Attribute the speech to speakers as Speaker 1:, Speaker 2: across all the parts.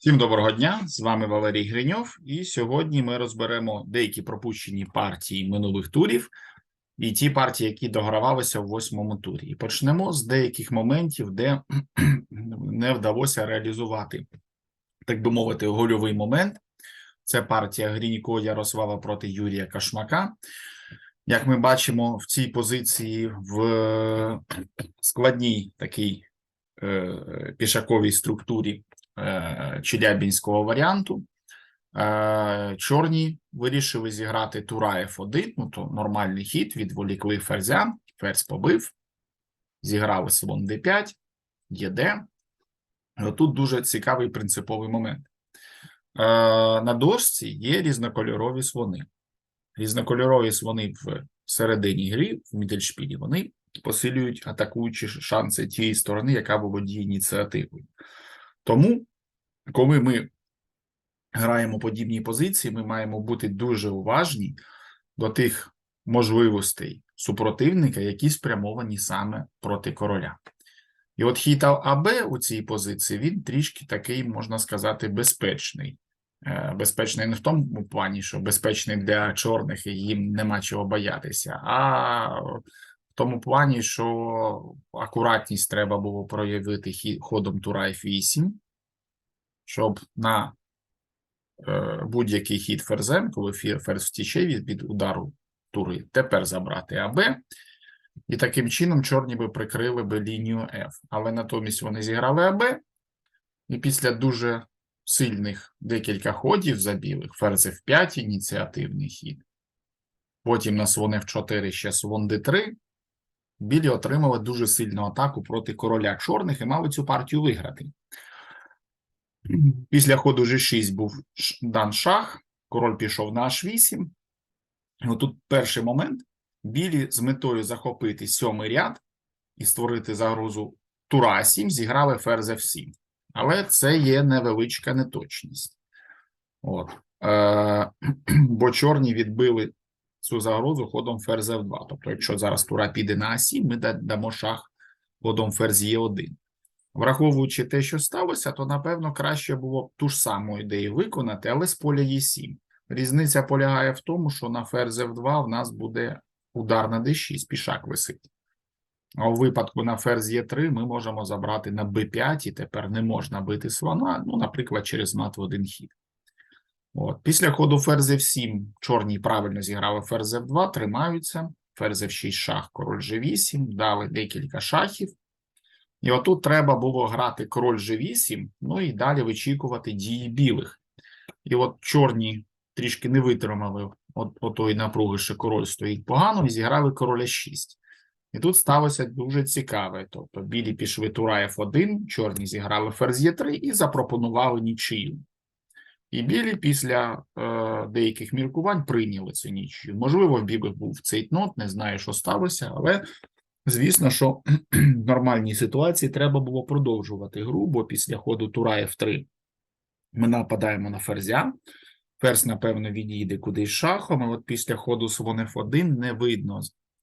Speaker 1: Всім доброго дня! З вами Валерій Гриньов, і сьогодні ми розберемо деякі пропущені партії минулих турів і ті партії, які догравалися в восьмому турі. І почнемо з деяких моментів, де не вдалося реалізувати, так би мовити, гольовий момент. Це партія Грінько Ярослава проти Юрія Кашмака. Як ми бачимо, в цій позиції в складній такій е, пішаковій структурі е, челябінського варіанту. Е, чорні вирішили зіграти тура F1, ну то нормальний хід, відволікли ферзя, ферзь побив, зіграли слон d5, ЄД. Тут дуже цікавий принциповий момент. Е, на дошці є різнокольорові слони. Різнокольорові слони в середині гри, в мідельшпілі, вони посилюють атакуючі шанси тієї сторони, яка володіє ініціативою. Тому, коли ми граємо подібні позиції, ми маємо бути дуже уважні до тих можливостей супротивника, які спрямовані саме проти короля. І от хід АБ у цій позиції він трішки такий, можна сказати, безпечний. Е, Безпечний не в тому плані, що безпечний для чорних і їм нема чого боятися, а в тому плані, що акуратність треба було проявити ходом тура F8, щоб на е, будь-який хід ферзем, коли ферзь втіче від удару тури, тепер забрати АБ. І таким чином чорні би прикрили би лінію F. Але натомість вони зіграли АБ, і після дуже сильних декілька ходів за білих, ферзь F5, ініціативний хід. Потім на слон F4 ще слон D3. Білі отримали дуже сильну атаку проти короля чорних і мали цю партію виграти. Після ходу G6 був дан шах, король пішов на H8. І отут перший момент. Білі з метою захопити сьомий ряд і створити загрозу тура 7 зіграли ферзь F7. Але це є невеличка неточність. От. Е, бо чорні відбили цю загрозу ходом ферзь F2. Тобто, якщо зараз тура піде на А7, ми дамо шах ходом ферзь Е1. Враховуючи те, що сталося, то напевно краще було б ту ж саму ідею виконати, але з поля Е7. Різниця полягає в тому, що на ферзь F2 в нас буде удар на d6, пішак висить. А у випадку на ферзь Е3 ми можемо забрати на b5, і тепер не можна бити слона, ну, наприклад, через мат в один хід. От. Після ходу ферзь F7 чорні правильно зіграли ферзь F2, тримаються, ферзь F6 шах, король G8, дали декілька шахів. І отут треба було грати король G8, ну і далі вичікувати дії білих. І от чорні трішки не витримали от, отої напруги, що король стоїть погано, і зіграли короля 6. І тут сталося дуже цікаве. Тобто білі пішли тура F1, чорні зіграли ферзь Е3 і запропонували нічию. І білі після е, деяких міркувань прийняли цю нічию. Можливо, в білих був цейтнот, не знаю, що сталося, але звісно, що в нормальній ситуації треба було продовжувати гру, бо після ходу тура F3 ми нападаємо на ферзя. Ферзь, напевно, відійде кудись шахом, а от після ходу слон F1 не видно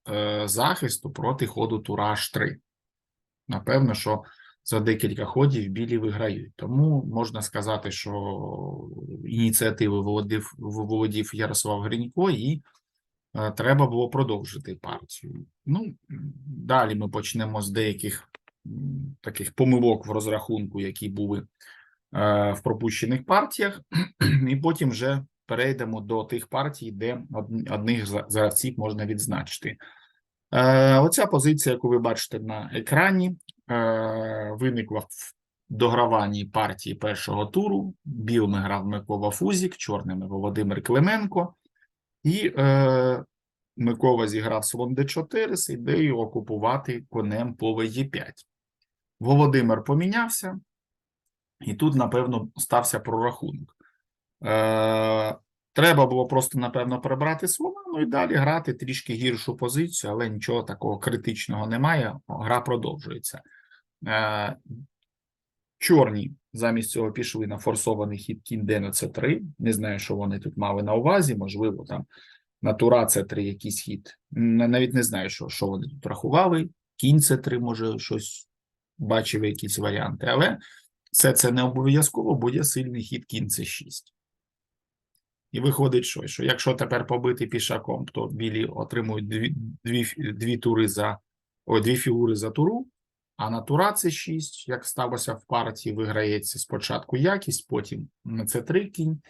Speaker 1: е, захисту проти ходу тура H3. Напевно, що за декілька ходів білі виграють. Тому можна сказати, що ініціативою володів, володів Ярослав Гринько, і треба було продовжити партію. Ну, далі ми почнемо з деяких таких помилок в розрахунку, які були е, в пропущених партіях, і потім вже перейдемо до тих партій, де одних з гравців можна відзначити. Е, Оця позиція, яку ви бачите на екрані, е, виникла в дограванні партії першого туру. Білими грав Микола Фузік, чорними Володимир Клименко, і е, Микола зіграв слон d4 з ідеєю окупувати конем поле Е5. Володимир помінявся, і тут, напевно, стався прорахунок. Е, треба було просто, напевно, прибрати слона, ну і далі грати трішки гіршу позицію, але нічого такого критичного немає. Гра продовжується. Е, чорні замість цього пішли на форсований хід кінь Д на С3. Не знаю, що вони тут мали на увазі. Можливо, там на Тура С3 якийсь хід. Навіть не знаю, що, що вони тут рахували. Кінь С3, може, щось бачив, якісь варіанти. Але все це не обов'язково, бо є сильний хід кінь це 6. І виходить, що, що якщо тепер побити пішаком, то білі отримують дві, дві, дві тури за о, дві фігури за туру, а на тура це 6, як сталося в партії, виграється спочатку якість, потім на це 3 кінь.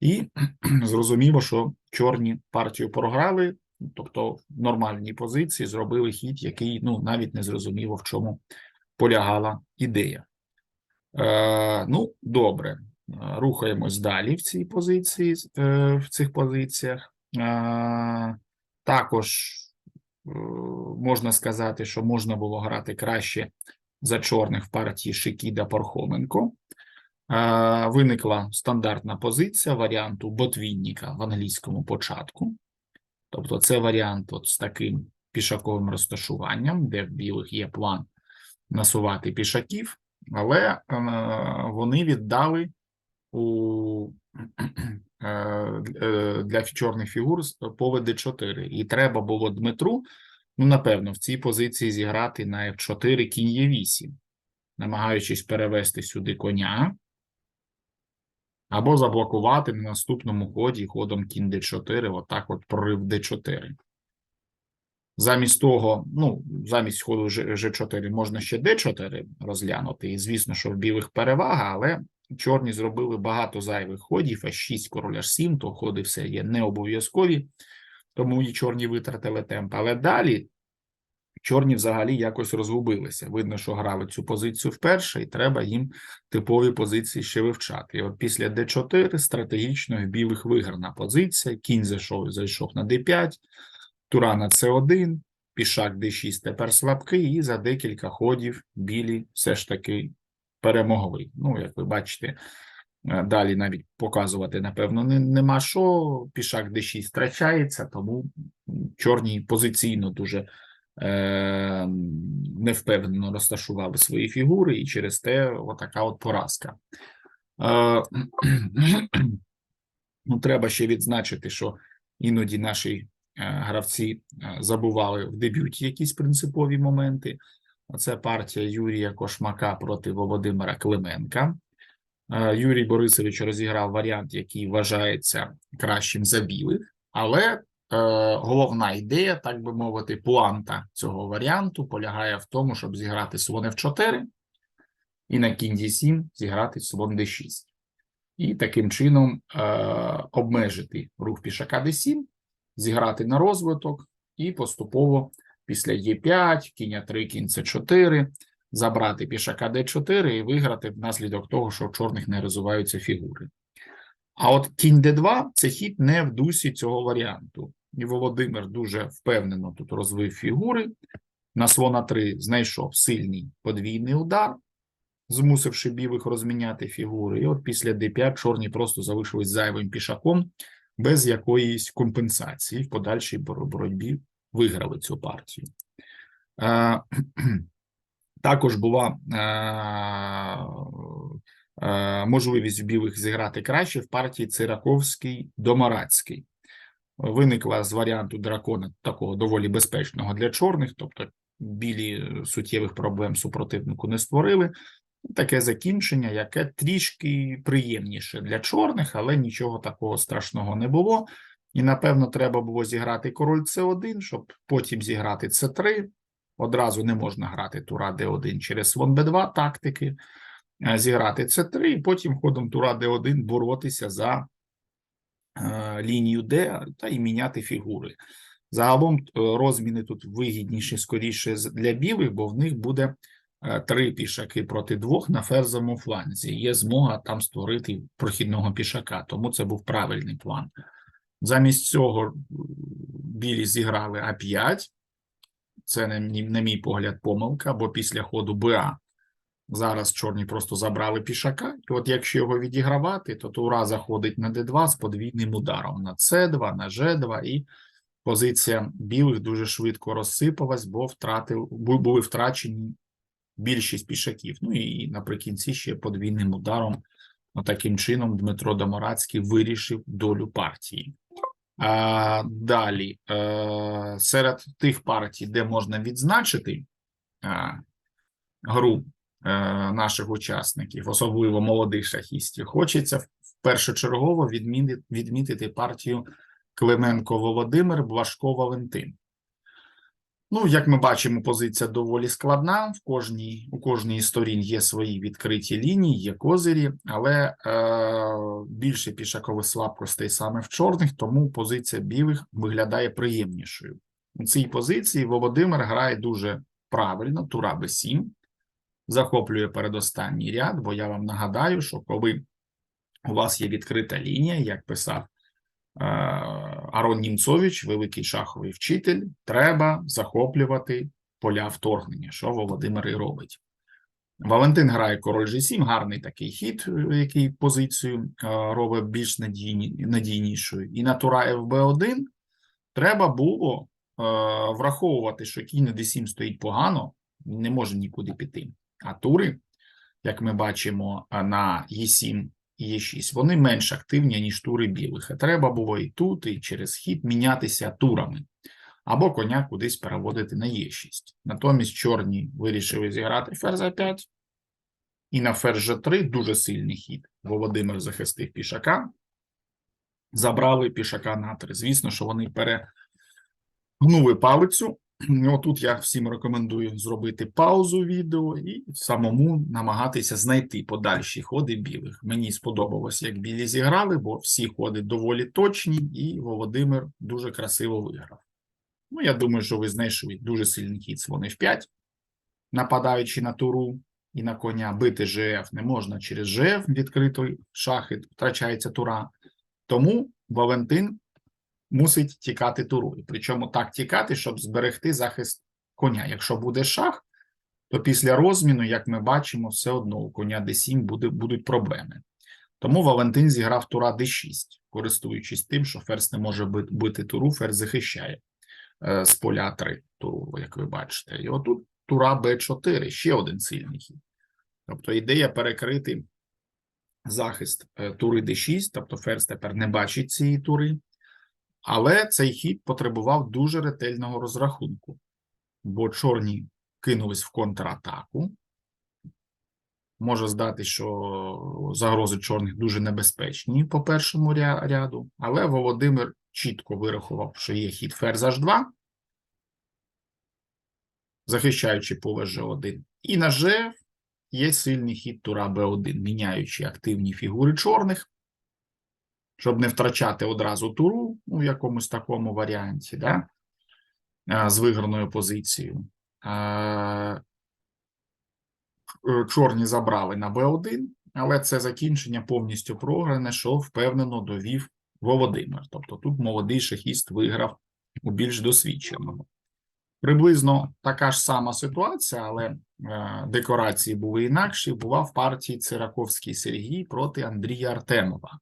Speaker 1: І зрозуміло, що чорні партію програли, тобто в нормальній позиції зробили хід, який ну навіть не зрозуміло, в чому полягала ідея. Е, ну, добре, рухаємось далі в цій позиції, е, в цих позиціях. Е, також можна сказати, що можна було грати краще за чорних в партії Шикіда Пархоменко. Е, Виникла стандартна позиція варіанту ботвінника в англійському початку. Тобто, це варіант от з таким пішаковим розташуванням, де в білих є план насувати пішаків, але е, вони віддали у е, е, для чорних фігур поле d4. І треба було Дмитру, ну, напевно, в цій позиції зіграти на f4 кінь e8, намагаючись перевести сюди коня, або заблокувати на наступному ході ходом кінь d4, отак от прорив d4. Замість того, ну, замість ходу Ж- G4 можна ще D4 розглянути, і звісно, що в білих перевага, але чорні зробили багато зайвих ходів, H6, король H7, то ходи все є не обов'язкові, тому і чорні витратили темп. Але далі чорні взагалі якось розгубилися. Видно, що грали цю позицію вперше, і треба їм типові позиції ще вивчати. І от після D4 стратегічно в білих виграна позиція, кінь зайшов, зайшов на D5, Тура на С1, пішак d6 тепер слабкий, і за декілька ходів білі все ж таки перемогли. Ну, як ви бачите, е, далі навіть показувати, напевно, не, нема що. Пішак d6 втрачається, тому чорні позиційно дуже е, невпевнено розташували свої фігури, і через те отака от поразка. Е, ну, треба ще відзначити, що іноді наші е, гравці е, забували в дебюті якісь принципові моменти. Це партія Юрія Кошмака проти Володимира Клименка. Е, Юрій Борисович розіграв варіант, який вважається кращим за білих, але е, головна ідея, так би мовити, планта цього варіанту полягає в тому, щоб зіграти слон F4 і на кінь D7 зіграти слон D6 і таким чином е, обмежити рух пішака d7, зіграти на розвиток і поступово після Е5, кінь 3 кінь С4, забрати пішака d4 і виграти внаслідок того, що в чорних не розвиваються фігури. А от кінь d2 – це хід не в дусі цього варіанту. І Володимир дуже впевнено тут розвив фігури. На слона 3 знайшов сильний подвійний удар, змусивши білих розміняти фігури. І от після d5 чорні просто залишились зайвим пішаком без якоїсь компенсації. В подальшій боротьбі виграли цю партію. Е, також була е, е, можливість білих зіграти краще в партії Цираковський Домарацький. Виникла з варіанту дракона такого доволі безпечного для чорних, тобто білі суттєвих проблем супротивнику не створили. Таке закінчення, яке трішки приємніше для чорних, але нічого такого страшного не було. І, напевно, треба було зіграти король С1, щоб потім зіграти С3. Одразу не можна грати тура Д1 через слон Б2 тактики, е, зіграти С3, і потім ходом тура Д1 боротися за е, лінію Д та і міняти фігури. Загалом е, розміни тут вигідніші скоріше для білих, бо в них буде три пішаки проти двох на ферзовому фланзі. Є змога там створити прохідного пішака, тому це був правильний план. Замість цього білі зіграли А5. Це, на мій, погляд, помилка, бо після ходу БА зараз чорні просто забрали пішака. І от якщо його відігравати, то тура заходить на Д2 з подвійним ударом на С2, на Ж2, і позиція білих дуже швидко розсипалась, бо втратив, бу- були втрачені більшість пішаків. Ну і наприкінці ще подвійним ударом. Ну, таким чином Дмитро Доморацький вирішив долю партії. Далі, е, серед тих партій, де можна відзначити а, гру наших учасників, особливо молодих шахістів, хочеться першочергово відмітити партію Клименко Володимир, Блашко Валентин. Ну, як ми бачимо, позиція доволі складна. В кожній, у кожній із сторін є свої відкриті лінії, є козирі, але е, більше пішакових слабкостей саме в чорних, тому позиція білих виглядає приємнішою. У цій позиції Володимир грає дуже правильно, тура Б7, захоплює передостанній ряд, бо я вам нагадаю, що коли у вас є відкрита лінія, як писав е, Арон Німцович, великий шаховий вчитель, треба захоплювати поля вторгнення, що Володимир і робить. Валентин грає король G7, гарний такий хід, е, який позицію е, робить більш надійні, надійнішою. І на тура FB1 треба було е, враховувати, що кінь на D7 стоїть погано, не може нікуди піти. А тури, як ми бачимо на E7 і Е6, вони менш активні, ніж тури білих. А треба було і тут, і через хід мінятися турами, або коня кудись переводити на Е6. Натомість чорні вирішили зіграти ферзь 5 і на ферзь G3 дуже сильний хід. Володимир захистив пішака, забрали пішака на 3. Звісно, що вони перегнули палицю. Отут я всім рекомендую зробити паузу відео і самому намагатися знайти подальші ходи білих. Мені сподобалось, як білі зіграли, бо всі ходи доволі точні, і Володимир дуже красиво виграв. Ну, я думаю, що ви знайшли дуже сильний хід слони в 5, нападаючи на туру і на коня. Бити ЖФ не можна через ЖФ відкритий шахи, втрачається тура. Тому Валентин мусить тікати турою. Причому так тікати, щоб зберегти захист коня. Якщо буде шах, то після розміну, як ми бачимо, все одно у коня d7 буде, будуть проблеми. Тому Валентин зіграв тура d6, користуючись тим, що ферзь не може бити туру, ферзь захищає е, з поля 3 туру, як ви бачите. І отут тура b4, ще один сильний хід. Тобто ідея перекрити захист е, тури d6, тобто ферзь тепер не бачить цієї тури. Але цей хід потребував дуже ретельного розрахунку, бо чорні кинулись в контратаку. Може здати, що загрози чорних дуже небезпечні по першому ряду, але Володимир чітко вирахував, що є хід ферзь H2, захищаючи поле G1. І на G є сильний хід тура B1, міняючи активні фігури чорних щоб не втрачати одразу туру у якомусь такому варіанті, да? з виграною позицією. Чорні забрали на Б1, але це закінчення повністю програне, що впевнено довів Володимир. Тобто тут молодий шахіст виграв у більш досвідченого. Приблизно така ж сама ситуація, але декорації були інакші. Була в партії Цираковський Сергій проти Андрія Артемова.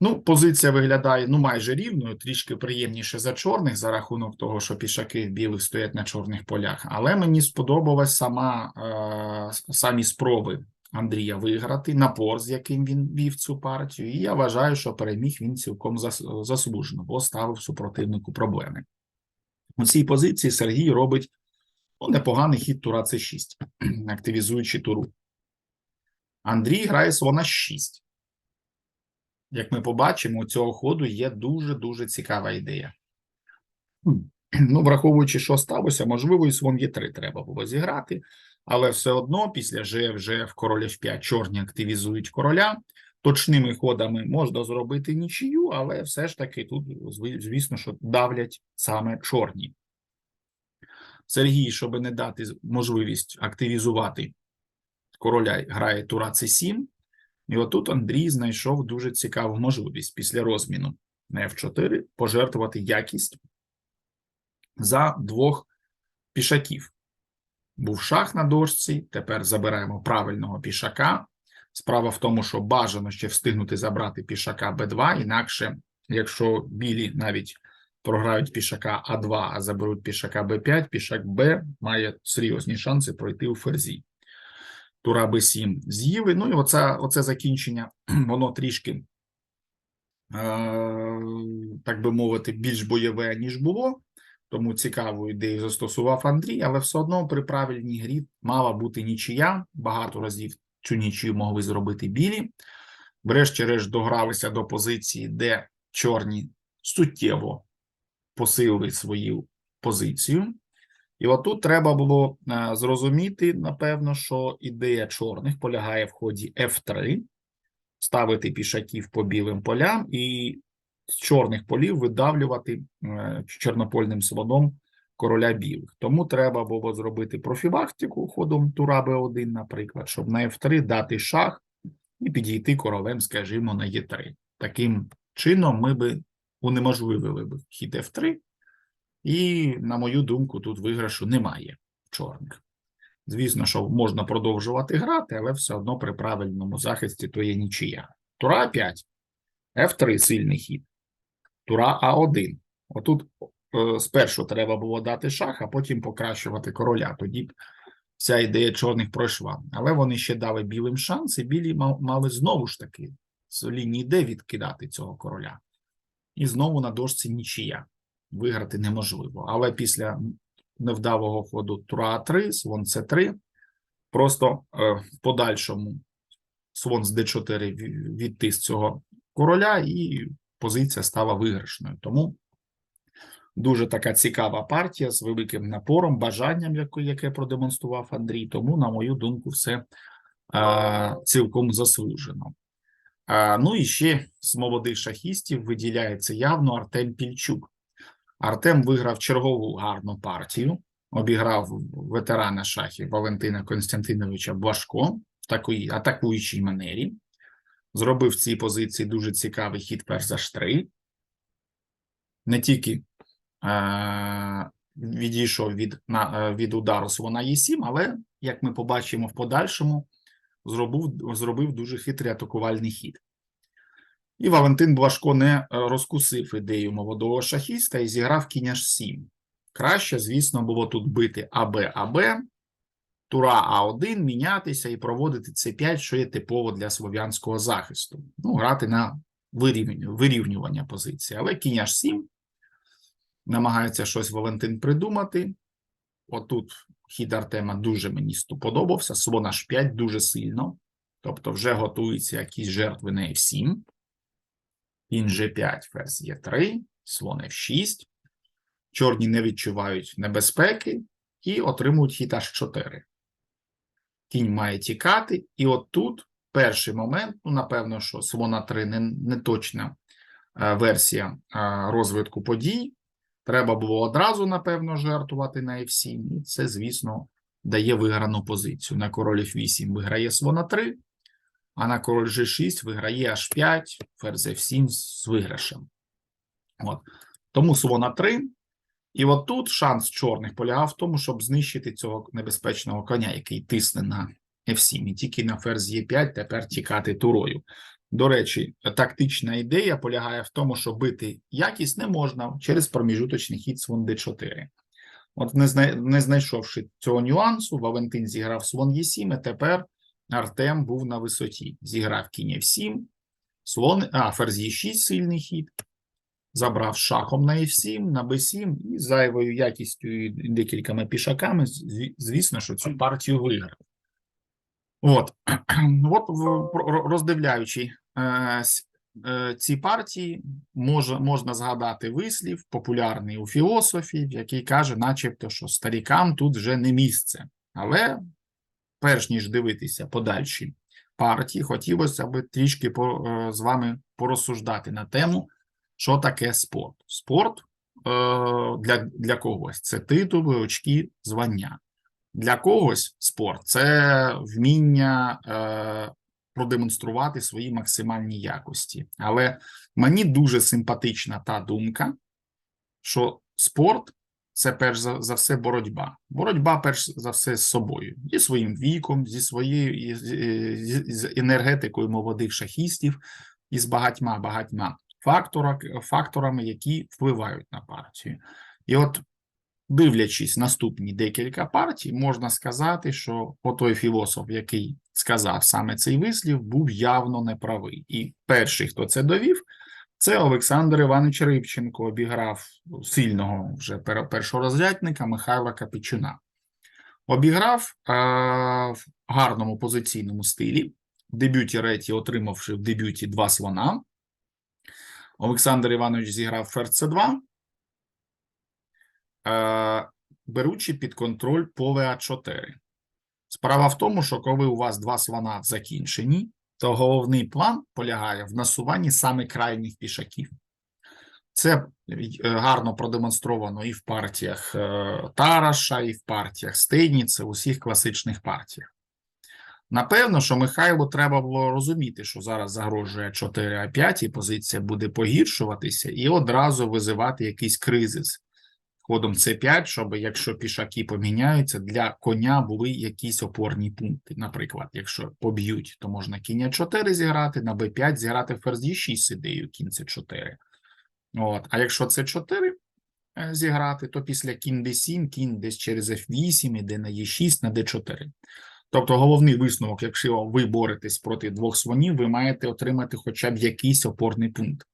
Speaker 1: Ну, позиція виглядає ну майже рівною, трішки приємніше за чорних за рахунок того, що пішаки білих стоять на чорних полях. Але мені сподобалась сама е, самі спроби Андрія виграти, напор, з яким він вів цю партію. І я вважаю, що переміг він цілком заслужено, бо ставив супротивнику проблеми. У цій позиції Сергій робить ну, непоганий хід тура С6, активізуючи туру. Андрій грає слона 6 як ми побачимо, у цього ходу є дуже-дуже цікава ідея. Ну, враховуючи, що сталося, можливо, і слон Є3 треба було зіграти, але все одно після ЖФ, ЖФ, король F5 чорні активізують короля. Точними ходами можна зробити нічию, але все ж таки тут, звісно, що давлять саме чорні. Сергій, щоб не дати можливість активізувати короля, грає тура С7. І отут Андрій знайшов дуже цікаву можливість після розміну на F4 пожертвувати якість за двох пішаків. Був шах на дошці, тепер забираємо правильного пішака. Справа в тому, що бажано ще встигнути забрати пішака Б2, інакше, якщо білі навіть програють пішака А2, а заберуть пішака Б5, пішак Б має серйозні шанси пройти у ферзі. Тура Б7 з'їли. Ну і оце, оце закінчення, воно трішки, е, так би мовити, більш бойове, ніж було. тому цікаву ідею застосував Андрій, але все одно при правильній грі мала бути нічия. Багато разів цю нічию могли зробити білі. Врешті-решт догралися до позиції, де чорні суттєво посилили свою позицію. І отут треба було е, зрозуміти, напевно, що ідея чорних полягає в ході F3, ставити пішаків по білим полям і з чорних полів видавлювати е, чорнопольним слоном короля білих. Тому треба було зробити профілактику ходом тура Б1, наприклад, щоб на F3 дати шах і підійти королем, скажімо, на Е3. Таким чином ми би унеможливили б хід F3, і, на мою думку, тут виграшу немає чорних. Звісно, що можна продовжувати грати, але все одно при правильному захисті то є нічия. Тура 5, F3 сильний хід. Тура А1. Отут е, спершу треба було дати шах, а потім покращувати короля. Тоді б ця ідея чорних пройшла. Але вони ще дали білим шанс, і білі ма- мали знову ж таки з лінії Д відкидати цього короля. І знову на дошці нічия. Виграти неможливо. Але після невдалого ходу тура А3, слон С3, просто е, в подальшому слон з Д4 ві- відтис цього короля, і позиція стала виграшною. Тому дуже така цікава партія з великим напором, бажанням, яке, продемонстрував Андрій. Тому, на мою думку, все е, цілком заслужено. Ну і ще з молодих шахістів виділяється явно Артем Пільчук. Артем виграв чергову гарну партію, обіграв ветерана шахів Валентина Константиновича Блашко в такій атакуючій манері. Зробив в цій позиції дуже цікавий хід перш за штри. Не тільки е- відійшов від, на, е, від удару слона Е7, але, як ми побачимо в подальшому, зробив, зробив дуже хитрий атакувальний хід. І Валентин Блашко не е, розкусив ідею молодого шахіста і зіграв кінь H7. Краще, звісно, було тут бити АБ АБ, тура А1, мінятися і проводити С5, що є типово для слов'янського захисту. Ну, грати на вирівнювання позиції. Але кінь H7 намагається щось Валентин придумати. Отут хід Артема дуже мені сподобався. Слон H5 дуже сильно. Тобто вже готуються якісь жертви на F7. Кінь G5, ферзь Е3, слон F6. Чорні не відчувають небезпеки і отримують хід H4. Кінь має тікати, і от тут перший момент, ну, напевно, що слона 3 не, не точна е, версія е, розвитку подій. Треба було одразу, напевно, жертвувати на F7. І це, звісно, дає виграну позицію. На король F8 виграє слона 3, а на король G6 виграє H5, ферзь F7 з виграшем. От. Тому слона 3. І от тут шанс чорних полягав в тому, щоб знищити цього небезпечного коня, який тисне на F7. І тільки на ферзь Е5 тепер тікати турою. До речі, тактична ідея полягає в тому, що бити якість не можна через проміжуточний хід слон d4. От, не, знай, не знайшовши цього нюансу, Валентин зіграв слон Е7, і тепер Артем був на висоті. Зіграв кінь F7, слон, а, ферзь Е6 сильний хід, забрав шахом на F7, на B7 і зайвою якістю і декількома пішаками, звісно, що цю партію виграв. От, от роздивляючи е, е, ці партії, може, можна згадати вислів, популярний у філософії, який каже, начебто, що старікам тут вже не місце. Але перш ніж дивитися подальші партії, хотілося б трішки по, е, з вами порозсуждати на тему, що таке спорт. Спорт е, для, для когось це титули, очки, звання. Для когось спорт це вміння е, продемонструвати свої максимальні якості. Але мені дуже симпатична та думка, що спорт це перш за, за все боротьба. Боротьба, перш за все, з собою, зі своїм віком, зі своєю з, з- енергетикою молодих шахістів і з багатьма багатьма фактора, факторами, які впливають на партію. І от дивлячись наступні декілька партій, можна сказати, що отой філософ, який сказав саме цей вислів, був явно неправий. І перший, хто це довів, Це Олександр Іванович Рибченко обіграв сильного вже пер- першорозрядника Михайла Капічуна. Обіграв а, в гарному позиційному стилі. В дебюті Реті, отримавши в дебюті два слона. Олександр Іванович зіграв ферзь С2, е, беручи під контроль поле А4. Справа в тому, що коли у вас два слона закінчені, то головний план полягає в насуванні саме крайніх пішаків. Це е, гарно продемонстровано і в партіях е, Тараша, і в партіях Стейніце, у всіх класичних партіях. Напевно, що Михайлу треба було розуміти, що зараз загрожує 4 а 5 і позиція буде погіршуватися, і одразу визивати якийсь кризис ходом С5, щоб якщо пішаки поміняються, для коня були якісь опорні пункти. Наприклад, якщо поб'ють, то можна кінь 4 зіграти, на Б5 зіграти ферзь Е6 з ідеєю кінь С4. От. А якщо С4 е, зіграти, то після кінь Д7, кінь десь через F8 іде на Е6, на Д4. Тобто головний висновок, якщо ви боретесь проти двох слонів, ви маєте отримати хоча б якийсь опорний пункт.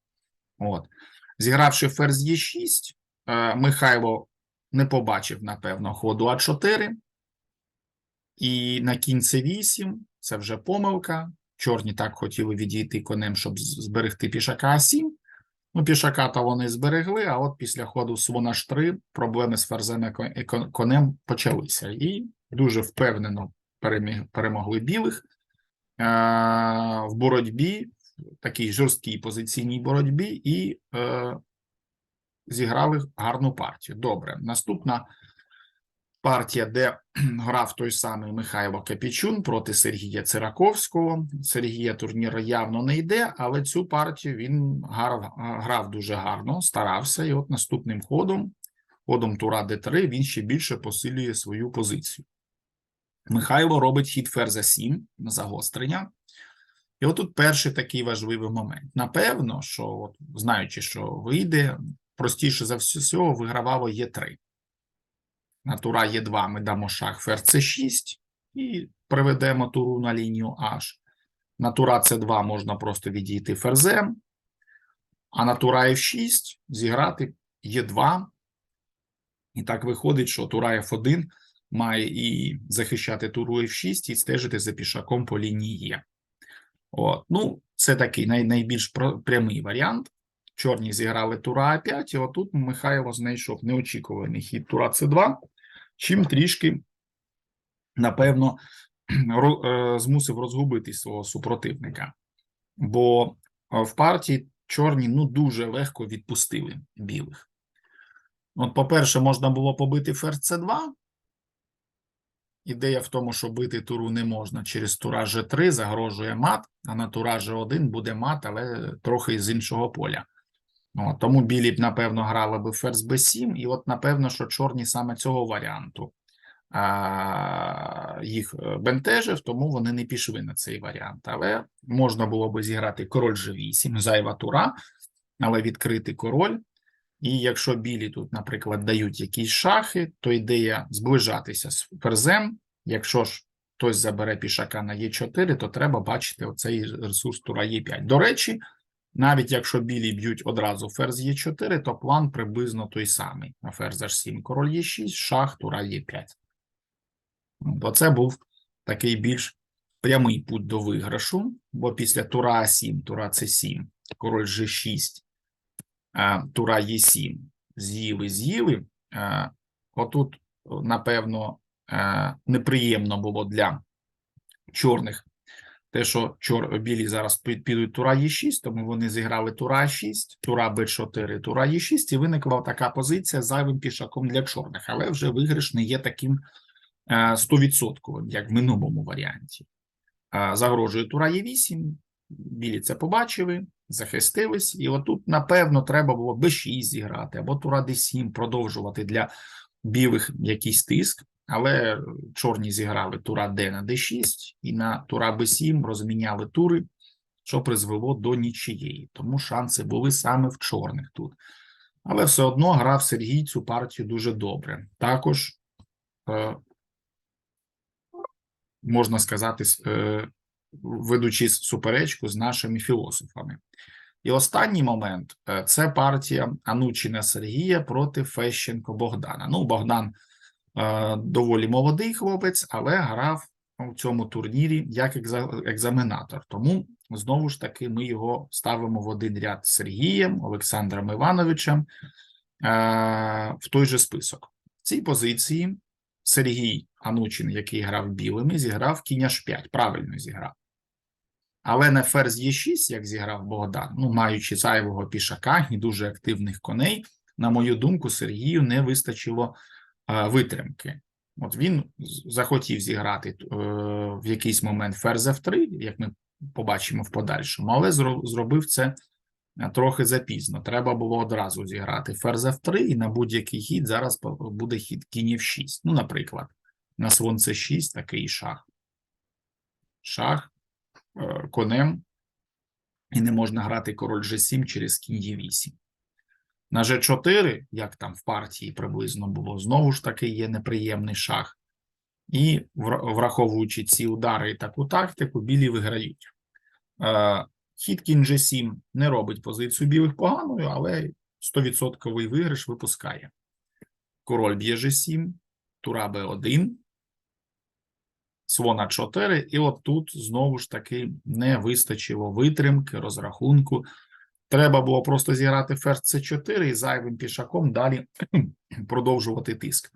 Speaker 1: От. Зігравши ферзь Е6, е, Михайло не побачив, напевно, ходу А4. І на кінь С8 це вже помилка. Чорні так хотіли відійти конем, щоб зберегти пішака А7. Ну, пішака то вони зберегли, а от після ходу слона H3 проблеми з ферзем і кон- і кон- конем почалися. І дуже впевнено перемогли білих е, в боротьбі, в такій жорсткій позиційній боротьбі, і е, зіграли гарну партію. Добре, наступна партія, де грав той самий Михайло Капічун проти Сергія Цираковського. Сергія турнір явно не йде, але цю партію він грав, грав дуже гарно, старався. І от наступним ходом, ходом тура Д3, він ще більше посилює свою позицію. Михайло робить хід ферза 7 на загострення. І отут перший такий важливий момент. Напевно, що, от, знаючи, що вийде, простіше за всього вигравало Е3. На тура Е2 ми дамо шах ферзь С6 і приведемо туру на лінію H. На тура С2 можна просто відійти ферзем, а на тура F6 зіграти Е2. І так виходить, що тура F1 має і захищати туру F6, і стежити за пішаком по лінії Е. От. Ну, це такий най, найбільш прямий варіант. Чорні зіграли тура А5, і отут Михайло знайшов неочікуваний хід тура С2, чим трішки, напевно, е, змусив розгубити свого супротивника. Бо е, в партії чорні ну, дуже легко відпустили білих. От, по-перше, можна було побити ферзь С2. Ідея в тому, що бити туру не можна через тура G3 загрожує мат, а на тура G1 буде мат, але трохи з іншого поля. От, тому білі б, напевно, грали би ферзь b7, і от, напевно, що чорні саме цього варіанту а, їх е, бентежив, тому вони не пішли на цей варіант. Але можна було би зіграти король G8, зайва тура, але відкрити король. І якщо білі тут, наприклад, дають якісь шахи, то ідея зближатися з ферзем. Якщо ж хтось забере пішака на Е4, то треба бачити оцей ресурс тура Е5. До речі, навіть якщо білі б'ють одразу ферзь Е4, то план приблизно той самий. На ферзь H7, король Е6, шах, тура Е5. Бо це був такий більш прямий путь до виграшу, бо після тура А7, тура С7, король G6, е, тура Е7 з'їли, з'їли. е, Отут, напевно, е, неприємно було для чорних те, що чор... білі зараз пі- підуть тура Е6, тому вони зіграли тура А6, тура Б4, тура Е6, і виникла така позиція зайвим пішаком для чорних, але вже виграш не є таким е, 100%, як в минулому варіанті. Е, Загрожує тура Е8, білі це побачили, захистились, і отут, напевно, треба було Б6 зіграти, або тура Д7, продовжувати для білих якийсь тиск, але чорні зіграли тура Д на Д6 і на тура Б7 розміняли тури, що призвело до нічиєї. Тому шанси були саме в чорних тут. Але все одно грав Сергій цю партію дуже добре. Також, е, можна сказати, е, ведучи суперечку з нашими філософами. І останній момент е, це партія Анучина Сергія проти Фещенко Богдана. Ну, Богдан доволі молодий хлопець, але грав у цьому турнірі як екзаменатор. Тому знову ж таки ми його ставимо в один ряд з Сергієм, Олександром Івановичем е, в той же список. В цій позиції Сергій Анучин, який грав білими, зіграв кінь H5, правильно зіграв. Але не ферзь Е6, як зіграв Богдан, ну, маючи зайвого пішака і дуже активних коней, на мою думку, Сергію не вистачило е, витримки. От він захотів зіграти е, в якийсь момент ферзь F3, як ми побачимо в подальшому, але зробив це е, трохи запізно. Треба було одразу зіграти ферзь F3, і на будь-який хід зараз буде хід кінь F6. Ну, наприклад, на слон C6 такий шах. Шах е, конем, і не можна грати король G7 через кінь Е8. На G4, як там в партії приблизно було, знову ж таки є неприємний шах. І враховуючи ці удари і таку тактику, білі виграють. Е, Хід кінь G7 не робить позицію білих поганою, але 100% виграш випускає. Король б'є G7, тура Б1, слона 4, і от тут знову ж таки не вистачило витримки, розрахунку. Треба було просто зіграти ферзь С4 і зайвим пішаком далі продовжувати тиск.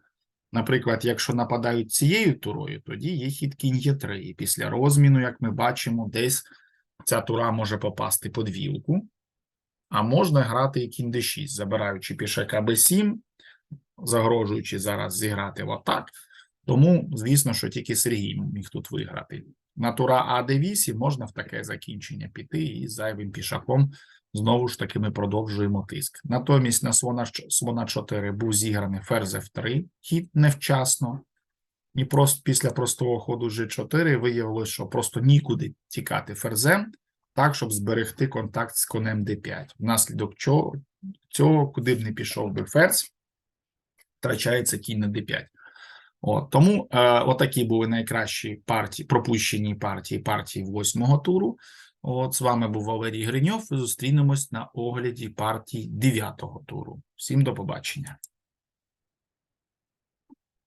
Speaker 1: Наприклад, якщо нападають цією турою, тоді є хід кінь Е3. І після розміну, як ми бачимо, десь ця тура може попасти під вілку, а можна грати і кінь d6, забираючи пішака b7, загрожуючи зараз зіграти в атак. Тому, звісно, що тільки Сергій міг тут виграти. На тура А8 можна в таке закінчення піти і зайвим пішаком знову ж таки ми продовжуємо тиск. Натомість на слона, слона 4 був зіграний ферзь F3, хід невчасно. І просто після простого ходу G4 виявилось, що просто нікуди тікати ферзем, так, щоб зберегти контакт з конем D5. Внаслідок чого, цього, куди б не пішов би ферзь, втрачається кінь на D5. От, тому е, отакі були найкращі партії, пропущені партії партії восьмого туру. От з вами був Валерій Гриньов. Зустрінемось на огляді партій дев'ятого туру. Всім до побачення.